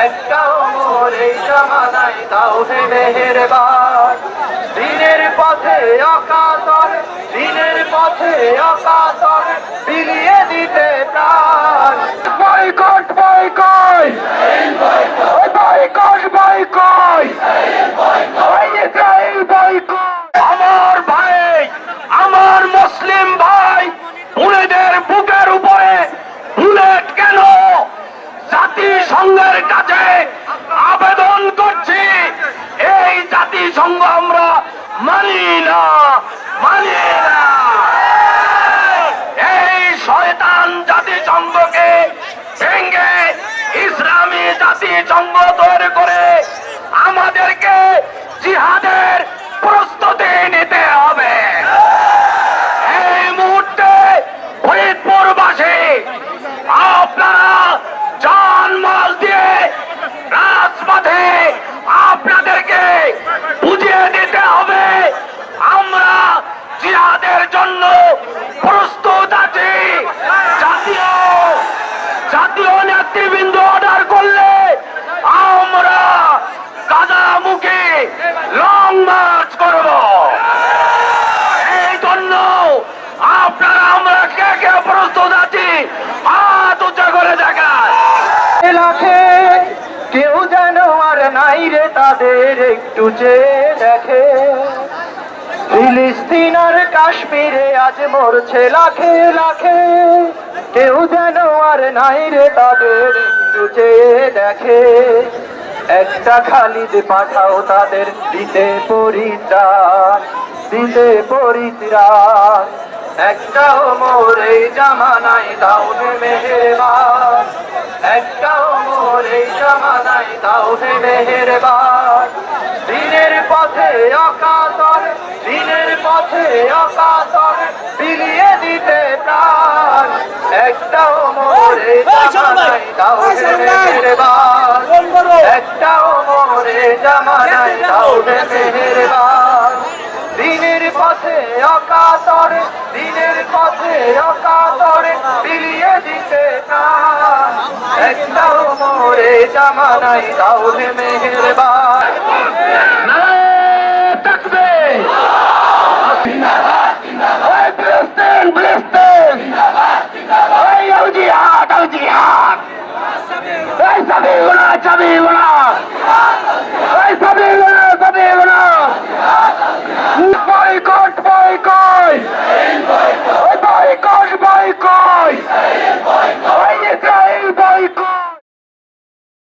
একটা ওমর এই জামানায় দিনের পথে অকাতর দিনের পথে অকাতর বিলিয়ে দিতে জাতিসংঘের কাছে আবেদন করছি, এই জাতিসংঘ আমরা মানি না মানি না। এই শয়তান জাতিসংঘকে ভেঙ্গে ইসলামী জাতিসংঘ জিহাদের জন্য প্রস্তুত আছি। জাতীয় জাতীয় নেতৃবৃন্দ অর্ডার করলে আমরা কাদা মুখে লং মার্চ করব। এই জন্য আপনারা, আমরা কে কে প্রস্তুত আছি, হাত উঁচা করে দেখায় লাখে কেউ যেন আর নাই রে, তাদের একটু চেয়ে দেখে। ফিলিস্তিন কাশ্মীরে আজ মরছে লাখে লাখে। কেউ যেন আর নাই রে তাদের একটু দেখে। একটা খালিদ পাঠাও তাদের দিতে পরিত্রাণ দিতে পরিত্রাণ। একটা মোর এই জামানাই দাও হে মেহেরবান। একটা মোর এই জামানাই দাও হে দিনের পথে অকাতর দিনের পথে অকাতর বিলিয়ে দিতে প্রাণ একটা মোর জামানাই দাও মেহেরবান একটা মোর জামানাই দাও মেহেরবান দিনের পথে অকাতরে দিনের পথে অকাতরে বিলিয়ে দিতে প্রাণ একটাও মোরে জামানাই দাও মেহেরবান ফিলিস্তিন,